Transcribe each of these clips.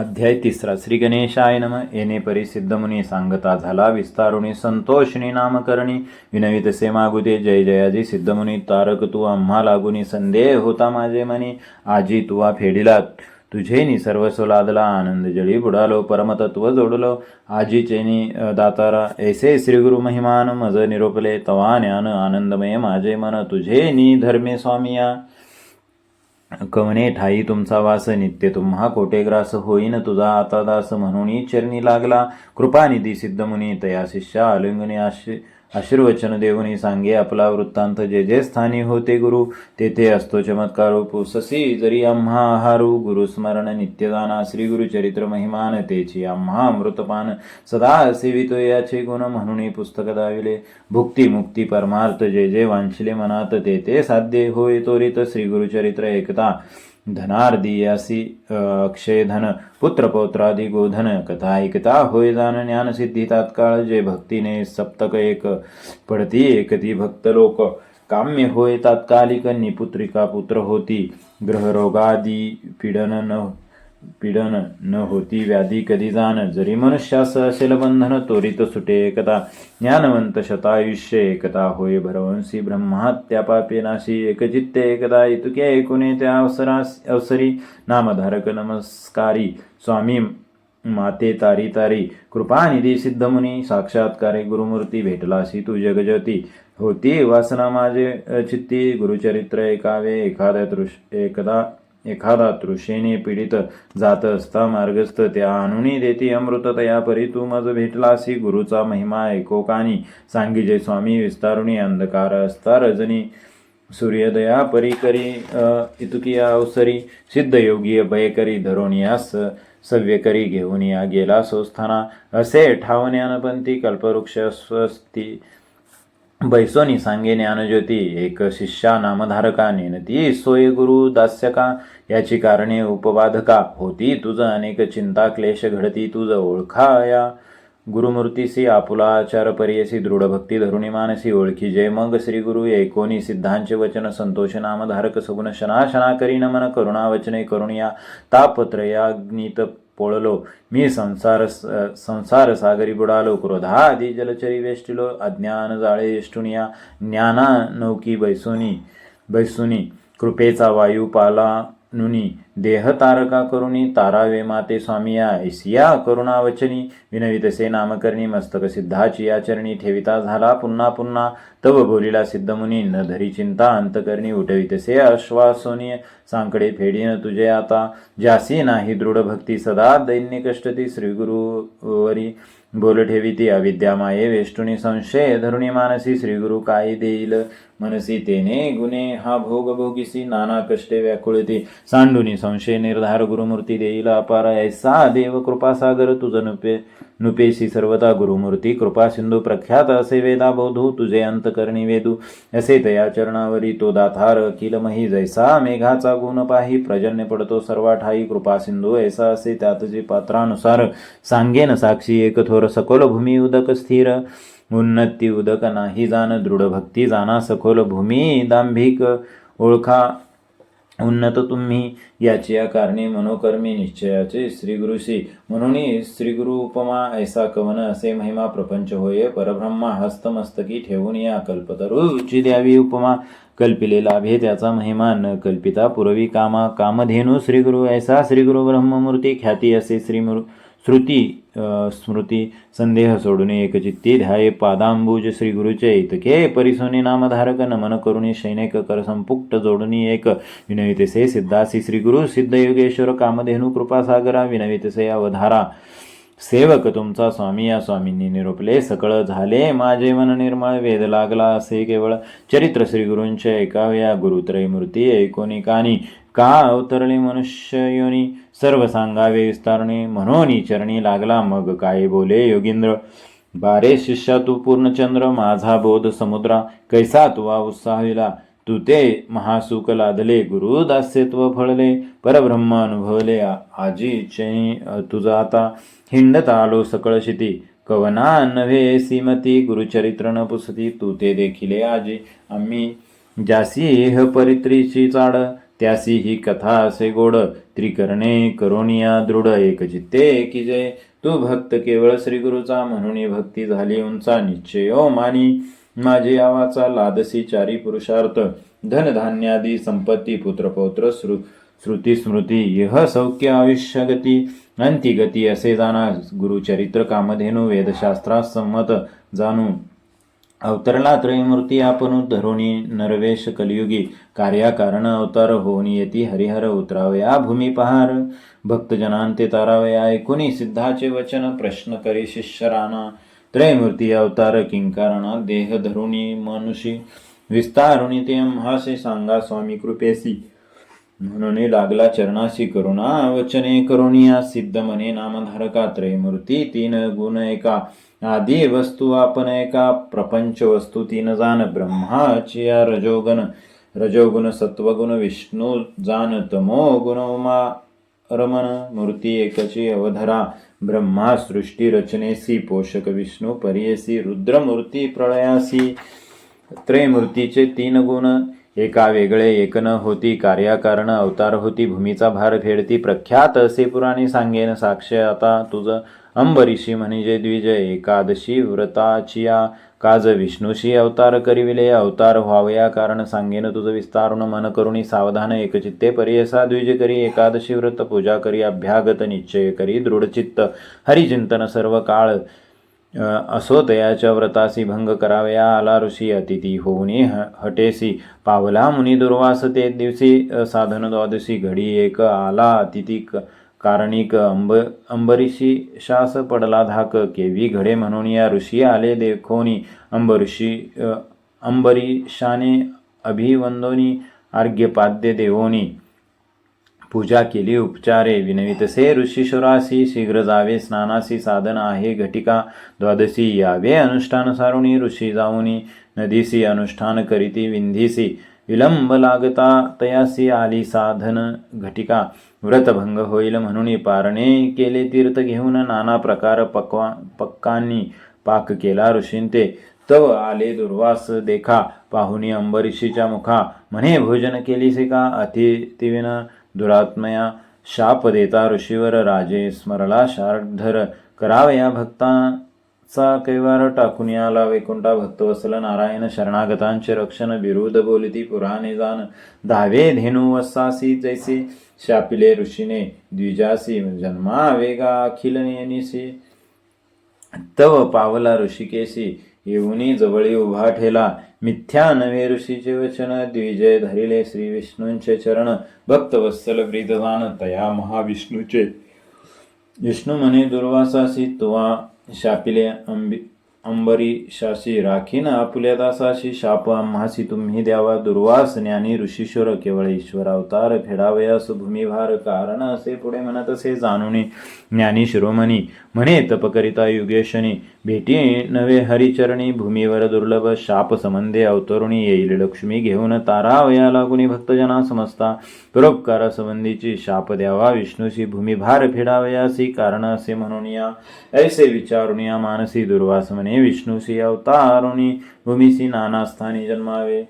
अध्याय तिसरा. श्री गणेशाय नम. येणे परिसिद्ध सिद्धमुनी सांगता झाला विस्तारुणी. संतोषणी नामकरणी. विनवित से मागुते जय जयाजी सिद्धमुनी तारक तू आम्हा लागुनी. संदेह होता माझे मनी. आजी तुवा फेडिला. तुझेनी सर्वस्व लादला. आनंद जळी बुडालो. परमतत्व जोडलो. आजी चेनी दातारा. ऐसे श्रीगुरु महिमान. मज निरोपले. तवा ज्ञान आनंदमय माझे मन. तुझे नी धर्मे स्वामिया. कवने ठाई तुमचा वास नित्य तुम्हा कोटे ग्रास होईन तुझा आता दास म्हणून चरणी लागला. कृपानिधी सिद्धमुनी तया शिष्या आलिंगने आशि आशीर्वचन देऊनी सांगे आपला वृत्तांत. जे जे स्थानी होते गुरु तेथे असतो चमत्कार पुससी जरी आम्हा आहारू गुरुस्मरण नित्यदाना. श्री गुरुचरित्र महिमान तेची आम्हा अमृतपान. सदा सेवितो याचे गुण म्हणून पुस्तक दाविले. भुक्ती मुक्ती परमार्थ जे जे वांछिले मनात ते ते साध्य होय तोरित श्री गुरुचरित्र एकता. धनार्दियासी अक्षयधन पुत्रपौत्रादी गोधन कथा ऐकता होय जाण ज्ञान सिद्धी तात्काळ जे भक्तीने सप्तक एक पडती एकती भक्त लोक काम्य होय तात्कालिक निपुत्रिका पुत्र होती ग्रहरोगादी पीडन न पीडन न होती व्याधी कधी जाण? जरी मनुष्यास असेल बंधन त्वरित सुटे एकता. ज्ञानवंत शतायुष्य एकता होय भरवंशी ब्रह्मात्या पापे नाशी. एकचित्ते एकदा इतके एकुणे त्या अवसरास अवसरी. नामधारक नमस्कारी स्वामी माते तारी तारी. कृपानिधी सिद्धमुनी साक्षात्कारे गुरुमूर्ती भेटलासी तू जगज्योती. होती वासना माझे चित्ती गुरुचरित्र एकावे एखाद्या तृष एकदा एखादा तृषेने पीडित जात असता मार्गस्थ त्या अनुनी देती अमृत तया परी तू मज भेटलासी गुरुचा महिमा ऐकोकानी सांगिजे स्वामी विस्तारुणी अंधकार असता रजनी. सूर्योदया परी करी अवसरी इतुकिया अवसरी. सिद्धयोगी अभयकरी धरोनियास सव्यकरी घेऊन या गेला सोस्थाना असे ठावण्यानपंथी कल्पवृक्ष स्वस्ती. बैसोनी सांगे ज्ञानज्योती एक शिष्या नामधारका नेनती सोय गुरु दास्यका याची कारणे उपबाधका होती तुझ अनेक चिंता क्लेश घडती तुझ ओळखा या गुरुमूर्तीसी आपुला आचार परियसी दृढ भक्ती धरुणी मानसी ओळखी जय मग श्री गुरु ऐकोनी सिद्धांचे वचन संतोष नामधारक सगुण शना शना करीन मन करुणा वचने करुणिया तापत्रयाग्नीत पोळलो मी संसार संसार सागरी बुडालो क्रोधा आधी जलचरी वेष्टिलो अज्ञान जाळे एष्टुनिया ज्ञाना नौकी बैसुनी बैसुनी कृपेचा वायू पाला नुनी देह तारका करुणी तारावे माते स्वामिया ऐसिया करुणावचनी विनवितसे नामकरणी मस्तक सिद्धाची आचरणी ठेविता झाला पुन्हा पुन्हा तव बोलिला सिद्धमुनी न धरी चिंता अंतकरणी उठवितसे अश्वासोनी सांकडे फेडीन तुझे आता जासी नाही दृढ भक्ती सदा दैन्य कष्टती श्रीगुरुवरी बोल ठेविती अविद्या माये वेष्टुनी संशय धरुणी मानसी श्रीगुरु काय देईल मनसी तेने गुणे हा भोग भोगिसी नाना कष्टे व्याकुळती सांडुनी संशय निर्धार गुरुमूर्ती देईल अपार ऐसा देव कृपासागर तुझ नुपे नुपेशी सर्वता गुरुमूर्ती कृपा सिंधू प्रख्यात असे वेदा बोधू तुझे अंतकरणी वेदू असे तया चरणावरी तो दाथार अखिलमही जैसा मेघाचा गुण पाही प्रजन्य पडतो सर्वा ठाई कृपा सिंधू ऐसा असे त्यात जे पात्रानुसार सांगेन साक्षी एक थोर सकोल भूमी उदक स्थिर उन्नती उदक नाही जाण दृढ भक्ती जाणा सखोल भूमी दांभिक ओळखा. उन्नत तुम्ही याची या कारणे मनोकर्मी निश्चयाचे श्रीगुरुशी म्हणून श्रीगुरु उपमा ऐसा कवन असे महिमा प्रपंच होय. परब्रह्मा हस्तमस्तकी ठेवून या कल्पतरुची द्यावी उपमा कल्पिलेला लाभे त्याचा महिमा न कल्पिता पुरवी कामा. कामधेनू श्रीगुरु ऐसा श्रीगुरु ब्रह्ममूर्ती ख्याती असे श्रीमुरु श्रुती स्मृती संदेह सोडून एकचित्ती ध्याये पादांबुज श्री गुरुचे इतके परिसोनी नामधारक नमन करुणी शैनेक कर संपुक्त जोडणी एक विनवितसे सिद्धासी श्री गुरु सिद्ध योगेश्वर कामधेनू कृपासागरा विनवितसे अवधारा. सेवक तुमचा स्वामी या स्वामींनी निरोपले सकळ झाले माझे मन निर्मळ वेद लागला असे केवळ चरित्र श्री गुरूंचे ऐकाव्या गुरुत्रयमूर्ती मूर्ती कानी का अवतरले मनुष्य योनी? सर्व सांगावे विस्तारणे म्हणून चरणी लागला मग काय बोले योगिंद्र? बारे शिष्या तू पूर्णचंद्र माझा बोध समुद्रा. कैसा तुवा उत्साहिला तू ते महासुख लादले गुरु दास्यत्व फळले. परब्रह्म अनुभवले आजी चैनी तुझा आता. हिंडत आलो सकळ शिती. कवना नव्हे सीमती गुरुचरित्र न पुसती. तू ते देखिले आजी. आम्ही जासी परित्रीची चाड. त्यासी ही कथा असे गोड त्रिकरणे करोनिया दृढ एक चित्ते की जय. तू भक्त केवळ श्री गुरुचा म्हणून भक्ती झाली उंचा निश्चय ओ मानी. माझे आवाचा लादसी चारी पुरुषार्थ धनधान्यादी संपत्ती पुत्रपौत्र श्रु श्रुती स्मृती यह सौख्य आयुष्य गती. अंतिगती असे जाणा गुरुचरित्र कामधेनु वेदशास्त्रास संमत जाणू अवतरला त्रयमूर्ती आपण धरुणी नरवेश कलियुगी कार्याकारण अवतार होऊन येती हरिहर उतरावया भूमी पहार. भक्तजनांते तारावया ऐकुनी सिद्धाचे वचन प्रश्न करी शिष्यराना त्रयमूर्ती अवतार किंकारणा देह धरुणी मनुषी. विस्तारुणी ते हासे सांगा स्वामी कृपेसी. म्हणून लागला चरणाशी करुणा वचने करुणिया सिद्ध मने नामधारका त्रयमूर्ती तीन गुण एका. आदी वस्तू आपण एका प्रपंच वस्तू तीन जाण ब्रह्माची या रजोगण रजोगुण सत्वगुण विष्णू जाण तमो गुण उमा रमण मूर्ती एकची अवधरा ब्रह्मा सृष्टी रचनेसी पोषक विष्णू परियसी रुद्रमूर्ती प्रळयासी त्रयमूर्तीचे तीन गुण एका वेगळे एक न होती कार्याकारण अवतार होती भूमीचा भार फेडती प्रख्यात असे पुराणी सांगेन साक्ष आता तुझं अंबरीशी म्हणजे द्विजय एकादशी व्रताचिया काज विष्णूशी अवतार करिविले अवतार व्हावया कारण सांगेन तुझं विस्तारुन मन करुणी सावधान एकचित्ते परियसा द्विज करी एकादशी व्रत पूजा करी अभ्यागत निश्चय करी दृढचित्त हरिचिंतन सर्व काळ अ, असो तयाच्या व्रतासी भंग करावया आला ऋषी अतिथी होऊनी ह- हटेसी. पावला मुनी दुर्वास ते दिवशी साधन द्वादशी घडी एक आला अतिथी क- कारणिक अंब अंबरीशी शास पडला धाक. केवी घडे म्हणून या ऋषी आले देखोनी. अंबऋषी अंबरीशाने अभिवंदोनी अर्घ्यपाद्य देवोनी. पूजा केली उपचारे. विनवितसे ऋषीश्वरासी शीघ्र जावे स्नानासी साधन आहे घटिका द्वादशी यावे. अनुष्ठान सारुणी ऋषी जाऊनी. नदीसी अनुष्ठान करीती विंधीसी. विलंब लागता तयासी आली साधन घटिका. व्रतभंग होईल म्हणून पारणे केले तीर्थ घेऊन नाना प्रकार पक्वा पक्कांनी पाक केला ऋषींते तव आले दुर्वास देखा पाहुनी अंबरीशीच्या मुखा. म्हणे भोजन केलीसे का? अतिथिविन दुरात्मया शाप देता ऋषीवर राजे. स्मरला शार्धर करावया भक्ता भक्तांचा कैवार टाकून आला वैकुंठा भक्तवत्सल नारायण शरणागतांचे रक्षण विरुद्ध बोलिती पुराणे जाण. धावे धेनु वसासी जैसे शापिले ऋषीने द्विजासी जन्मा वेगा अखिल नेनिसी तव पावला ऋषिकेशी येऊनी जवळी उभा ठेला. मिथ्या नवे ऋषीचे वचन द्विजय धरिले श्री विष्णूंचे चरण. भक्त वत्सल ब्रीदवान तया महाविष्णूचे. विष्णू म्हणे दुर्वासासी तुवा शापिले अंबी अंबरी शासी राखीन आपुल्या दासाशी शाप आम्हासी तुम्ही द्यावा दुर्वास ज्ञानी ऋषीश्वर केवळ ईश्वर अवतार फेडावयास भूमिभार कारण असे पुढे म्हणत असे जाणून ज्ञानी शिरोमणी म्हणे तपकरिता युगेशनी भेटी नवे हरिचरणी भूमीवर दुर्लभ शाप संबंधे अवतरुणी येईल लक्ष्मी घेऊन तारावया लागुनी भक्तजना समजता परोपकार संबंधीची शाप द्यावा विष्णूशी भूमिभार फेडावयासी कारण असे म्हणून या ऐसे विचारुणी या मानसी दुर्वास म्हणे विष्णूशी अवतारुणी भूमीसी नाना નાના जन्मावे। જન્માવે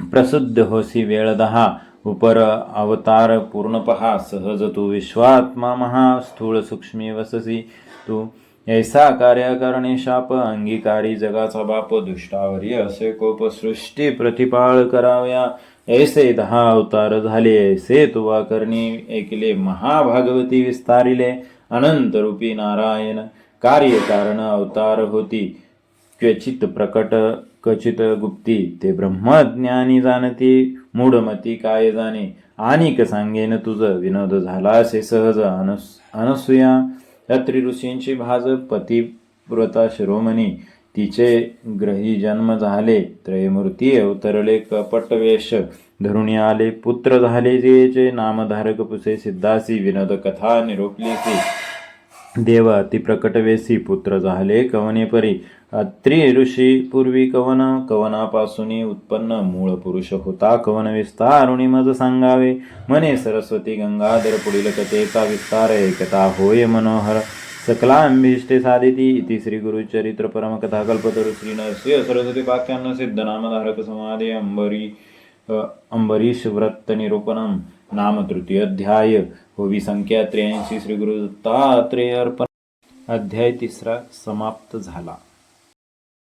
પ્રસિદ્ધ હોસી વેળદહા ઉપર અવતાર पूर्ण पहा सहज तू विश्वात्मा महा स्थूळ सूक्ष्मी वससी तू। ऐसा कार्य करणे शाप अंगीकारी जगाचा बाप दुष्टावरी असे कोप सृष्टी प्रतिपाळ कराव्या। ऐसे दहा अवतार झाले ऐसे तुवा करणी ऐकले महाभागवती विस्तारिले अनंत रूपी नारायण। कार्य कारण अवतार होती क्वचित प्रकट क्वचित गुप्ती. ते ब्रह्मज्ञानी जाणती मूढमती काय जाणे? आणिक सांगेन तुझ. विनोद झाला असे सहज. अनस अनसूया रात्री ऋषींची भाज. पतिव्रता शिरोमणी. तिचे ग्रही जन्म झाले. त्रयमूर्ती अवतरले कपटवेश. धरुणी आले. पुत्र झाले. जेचे नामधारक पुसे सिद्धासी. विनोद कथा निरोपलीसी. देवा ती प्रकटवेसी पुत्र झाले. कवने परी? अत्री ऋषी पूर्वी कवन? कवनापासून उत्पन्न मूळ पुरुष होता. कवन विस्तारुणी मज सांगावे. मने सरस्वती गंगाधर पुढील कथेचा विस्तार एकता होय मनोहर. सकलांभीष्टे साधिती इति श्री गुरुचरित्र परमकथाकल्पतरु श्री नरसिंह सरस्वती वाक्यान्न सिद्ध नामधारक समाधी अंबरी अंबरीश व्रत निरूपणम. नाम तृतीय अध्याय होवी संख्या त्र्याऐंशी श्री गुरु दत्तात्रेय अर्पण. अध्याय तिसरा समाप्त झाला.